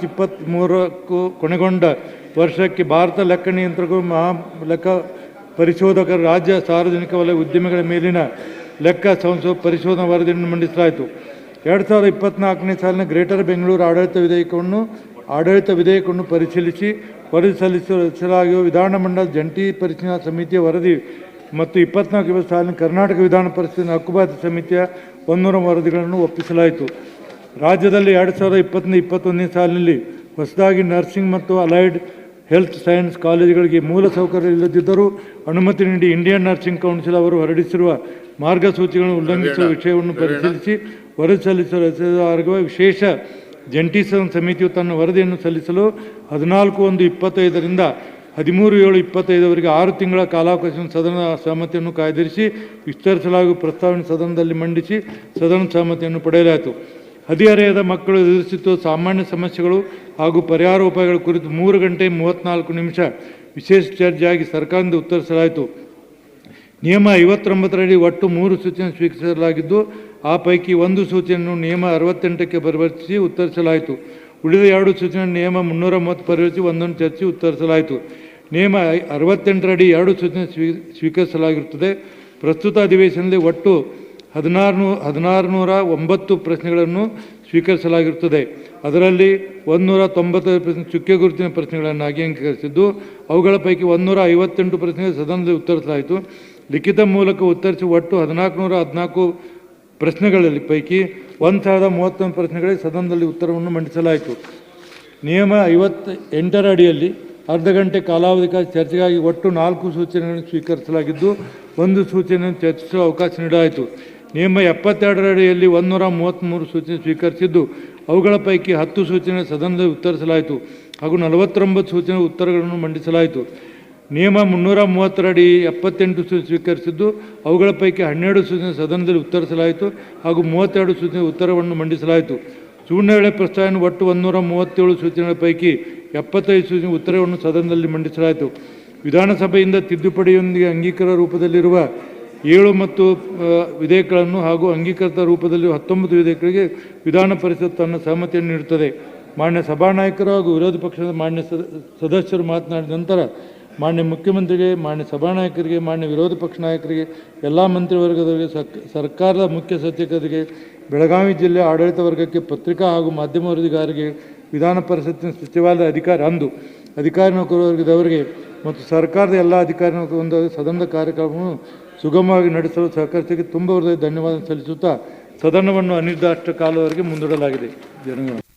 March ಇಪ್ಪತ್ತ್ಮೂರಕ್ಕೂ ಕೊನೆಗೊಂಡ ವರ್ಷಕ್ಕೆ ಭಾರತ ಲೆಕ್ಕ ನಿಯಂತ್ರಕರು, ಮಹಾ ಲೆಕ್ಕ ಪರಿಶೋಧಕರು ರಾಜ್ಯ ಸಾರ್ವಜನಿಕ ವಲಯ ಉದ್ಯಮಿಗಳ ಮೇಲಿನ ಲೆಕ್ಕ ಸಂಸೋ ಪರಿಶೋಧನಾ ವರದಿಯನ್ನು ಮಂಡಿಸಲಾಯಿತು. ಎರಡು ಸಾವಿರದ ಇಪ್ಪತ್ತ್ನಾಲ್ಕನೇ ಸಾಲಿನ ಗ್ರೇಟರ್ ಬೆಂಗಳೂರು ಆಡಳಿತ ವಿಧೇಯಕವನ್ನು ಆಡಳಿತ ವಿಧೇಯಕವನ್ನು ಪರಿಶೀಲಿಸಿ ವರದಿ ಸಲ್ಲಿಸಲಾಗಿರುವ ವಿಧಾನಮಂಡಲ ಜಂಟಿ ಪರಿಶೀಲನಾ ಸಮಿತಿಯ ವರದಿ ಮತ್ತು ಇಪ್ಪತ್ನಾಲ್ಕು ಸಾಲಿನ ಕರ್ನಾಟಕ ವಿಧಾನ ಪರಿಷತ್ತಿನ ಹಕ್ಕುಬಾಧ್ಯತೆ ಸಮಿತಿಯ ಒಂದೂರ ವರದಿಗಳನ್ನು ಒಪ್ಪಿಸಲಾಯಿತು. ರಾಜ್ಯದಲ್ಲಿ ಎರಡು ಸಾವಿರದ ಇಪ್ಪತ್ತನೇ ಇಪ್ಪತ್ತೊಂದನೇ ಸಾಲಿನಲ್ಲಿ ಹೊಸದಾಗಿ ನರ್ಸಿಂಗ್ ಮತ್ತು ಅಲೈಡ್ ಹೆಲ್ತ್ ಸೈನ್ಸ್ ಕಾಲೇಜುಗಳಿಗೆ ಮೂಲ ಸೌಕರ್ಯ ಇಲ್ಲದಿದ್ದರೂ ಅನುಮತಿ ನೀಡಿ ಇಂಡಿಯನ್ ನರ್ಸಿಂಗ್ ಕೌನ್ಸಿಲ್ ಅವರು ಹೊರಡಿಸಿರುವ ಮಾರ್ಗಸೂಚಿಗಳನ್ನು ಉಲ್ಲಂಘಿಸುವ ವಿಷಯವನ್ನು ಪರಿಶೀಲಿಸಿ ವರದಿ ಸಲ್ಲಿಸಲು ವಿಶೇಷ ಜಂಟಿ ಸದನ ಸಮಿತಿಯು ತನ್ನ ವರದಿಯನ್ನು ಸಲ್ಲಿಸಲು ಹದಿನಾಲ್ಕು ಒಂದು ಇಪ್ಪತ್ತೈದರಿಂದ ಹದಿಮೂರು ಏಳು ಇಪ್ಪತ್ತೈದವರೆಗೆ ಆರು ತಿಂಗಳ ಕಾಲಾವಕಾಶ ಸದನ ಸಹಮತಿಯನ್ನು ಕಾಯ್ದಿರಿಸಿ ವಿಸ್ತರಿಸಲಾಗುವ ಪ್ರಸ್ತಾವನೆ ಸದನದಲ್ಲಿ ಮಂಡಿಸಿ ಸದನ ಸಹಮತಿಯನ್ನು ಪಡೆಯಲಾಯಿತು. ಹದಿಹರೆಯದ ಮಕ್ಕಳು ಎದುರಿಸುತ್ತಿರುವ ಸಾಮಾನ್ಯ ಸಮಸ್ಯೆಗಳು ಹಾಗೂ ಪರಿಹಾರ ಉಪಾಯಗಳ ಕುರಿತು ಮೂರು ಗಂಟೆ ಮೂವತ್ತ್ನಾಲ್ಕು ನಿಮಿಷ ವಿಶೇಷ ಚರ್ಚೆಯಾಗಿ ಸರ್ಕಾರದಿಂದ ಉತ್ತರಿಸಲಾಯಿತು. ನಿಯಮ ಐವತ್ತೊಂಬತ್ತರಡಿ ಒಟ್ಟು ಮೂರು ಸೂಚನೆ ಸ್ವೀಕರಿಸಲಾಗಿದ್ದು, ಆ ಪೈಕಿ ಒಂದು ಸೂಚನೆಯನ್ನು ನಿಯಮ ಅರವತ್ತೆಂಟಕ್ಕೆ ಪರಿವರ್ತಿಸಿ ಉತ್ತರಿಸಲಾಯಿತು. ಉಳಿದ ಎರಡು ಸೂಚನೆ ನಿಯಮ ಮುನ್ನೂರ ಮೂವತ್ತು ಪರಿವರ್ತಿಸಿ ಒಂದನ್ನು ಚರ್ಚಿಸಿ ಉತ್ತರಿಸಲಾಯಿತು. ನಿಯಮ ಅರವತ್ತೆಂಟರಡಿ ಎರಡು ಸೂಚನೆ ಸ್ವೀ, ಸ್ವೀಕರಿಸಲಾಗಿರುತ್ತದೆ. ಪ್ರಸ್ತುತ ಅಧಿವೇಶನದಲ್ಲಿ ಒಟ್ಟು ಹದಿನಾರು ಹದಿನಾರು ನೂರ ಒಂಬತ್ತು ಪ್ರಶ್ನೆಗಳನ್ನು ಸ್ವೀಕರಿಸಲಾಗಿರುತ್ತದೆ. ಅದರಲ್ಲಿ ಒಂದುನೂರ ತೊಂಬತ್ತೈದು ಪ್ರಶ್ನೆ ಚುಕ್ಕೆ ಗುರುತಿನ ಪ್ರಶ್ನೆಗಳನ್ನು ಅಂಗೀಕರಿಸಿದ್ದು, ಅವುಗಳ ಪೈಕಿ ಒಂದುನೂರ ಐವತ್ತೆಂಟು ಪ್ರಶ್ನೆಗೆ ಸದನದಲ್ಲಿ ಉತ್ತರಿಸಲಾಯಿತು. ಲಿಖಿತ ಮೂಲಕ ಉತ್ತರಿಸಿ ಒಟ್ಟು ಹದಿನಾಲ್ಕು ನೂರ ಹದಿನಾಲ್ಕು ಪ್ರಶ್ನೆಗಳಲ್ಲಿ ಪೈಕಿ ಒಂದು ಸಾವಿರದ ಮೂವತ್ತೊಂದು ಪ್ರಶ್ನೆಗಳಿಗೆ ಸದನದಲ್ಲಿ ಉತ್ತರವನ್ನು ಮಂಡಿಸಲಾಯಿತು. ನಿಯಮ ಐವತ್ತ ಎಂಟರ ಅಡಿಯಲ್ಲಿ ಅರ್ಧ ಗಂಟೆ ಕಾಲಾವಧಿಕ ಚರ್ಚೆಗಾಗಿ ಒಟ್ಟು ನಾಲ್ಕು ಸೂಚನೆಗಳನ್ನು ಸ್ವೀಕರಿಸಲಾಗಿದ್ದು, ಒಂದು ಸೂಚನೆಯನ್ನು ಚರ್ಚಿಸುವ ಅವಕಾಶ ನೀಡಲಾಯಿತು. ನಿಯಮ ಎಪ್ಪತ್ತೆರಡರ ಅಡಿಯಲ್ಲಿ ಒಂದುನೂರ ಮೂವತ್ತ್ಮೂರು ಸೂಚನೆ ಸ್ವೀಕರಿಸಿದ್ದು, ಅವುಗಳ ಪೈಕಿ ಹತ್ತು ಸೂಚನೆ ಸದನದಲ್ಲಿ ಉತ್ತರಿಸಲಾಯಿತು ಹಾಗೂ ನಲವತ್ತೊಂಬತ್ತು ಸೂಚನೆ ಉತ್ತರಗಳನ್ನು ಮಂಡಿಸಲಾಯಿತು. ನಿಯಮ ಮುನ್ನೂರ ಮೂವತ್ತರಡಿ ಎಪ್ಪತ್ತೆಂಟು ಸೂಚನೆ ಸ್ವೀಕರಿಸಿದ್ದು, ಅವುಗಳ ಪೈಕಿ ಹನ್ನೆರಡು ಸೂಚನೆ ಸದನದಲ್ಲಿ ಉತ್ತರಿಸಲಾಯಿತು ಹಾಗೂ ಮೂವತ್ತೆರಡು ಸೂಚನೆ ಉತ್ತರವನ್ನು ಮಂಡಿಸಲಾಯಿತು. ಶೂನ್ಯ ವೇಳೆ ಪ್ರಸ್ತಾವನೆ ಒಟ್ಟು ಒಂದೂರ ಮೂವತ್ತೇಳು ಸೂಚನೆಗಳ ಪೈಕಿ ಎಪ್ಪತ್ತೈದು ಸೂಚನೆ ಉತ್ತರವನ್ನು ಸದನದಲ್ಲಿ ಮಂಡಿಸಲಾಯಿತು. ವಿಧಾನಸಭೆಯಿಂದ ತಿದ್ದುಪಡಿಯೊಂದಿಗೆ ಅಂಗೀಕಾರ ರೂಪದಲ್ಲಿರುವ ಏಳು ಮತ್ತು ವಿಧೇಯಕಗಳನ್ನು ಹಾಗೂ ಅಂಗೀಕೃತ ರೂಪದಲ್ಲಿ ಹತ್ತೊಂಬತ್ತು ವಿಧೇಯಕಗಳಿಗೆ ವಿಧಾನ ಪರಿಷತ್ ತನ್ನ ಸಹಮತಿಯನ್ನು ನೀಡುತ್ತದೆ. ಮಾನ್ಯ ಸಭಾನಾಯಕರು ಹಾಗೂ ವಿರೋಧ ಪಕ್ಷದ ಮಾನ್ಯ ಸದ- ಸದಸ್ಯರು ಮಾತನಾಡಿದ ನಂತರ ಮಾನ್ಯ ಮುಖ್ಯಮಂತ್ರಿಗೆ, ಮಾನ್ಯ ಸಭಾನಾಯಕರಿಗೆ, ಮಾನ್ಯ ವಿರೋಧ ಪಕ್ಷ ನಾಯಕರಿಗೆ, ಎಲ್ಲ ಮಂತ್ರಿವರ್ಗದವರಿಗೆ ಸರ್ಕಾರದ ಮುಖ್ಯ ಸಚಿವರಿಗೆ ಬೆಳಗಾವಿ ಜಿಲ್ಲೆ ಆಡಳಿತ ವರ್ಗಕ್ಕೆ ಪತ್ರಿಕಾ ಹಾಗೂ ಮಾಧ್ಯಮ ವರದಿಗಾರರಿಗೆ, ವಿಧಾನ ಪರಿಷತ್ತಿನ ಸಚಿವಾಲಯದ ಅಧಿಕಾರಿ ಅಂದು ಅಧಿಕಾರಿ ನೌಕರವರ್ಗದವರಿಗೆ ಮತ್ತು ಸರ್ಕಾರದ ಎಲ್ಲ ಅಧಿಕಾರಿ ನೌಕರ ಸದನದ ಕಾರ್ಯಕ್ರಮವನ್ನು ಸುಗಮವಾಗಿ ನಡೆಸಲು ಸಹಕರಿಸಿಗೆ ತುಂಬ ಹೃದಯ ಧನ್ಯವಾದ ಸಲ್ಲಿಸುತ್ತಾ ಸದನವನ್ನು ಅನಿರ್ದಿಷ್ಟ ಕಾಲವರೆಗೆ ಮುಂದೂಡಲಾಗಿದೆ. ಜನಗಳು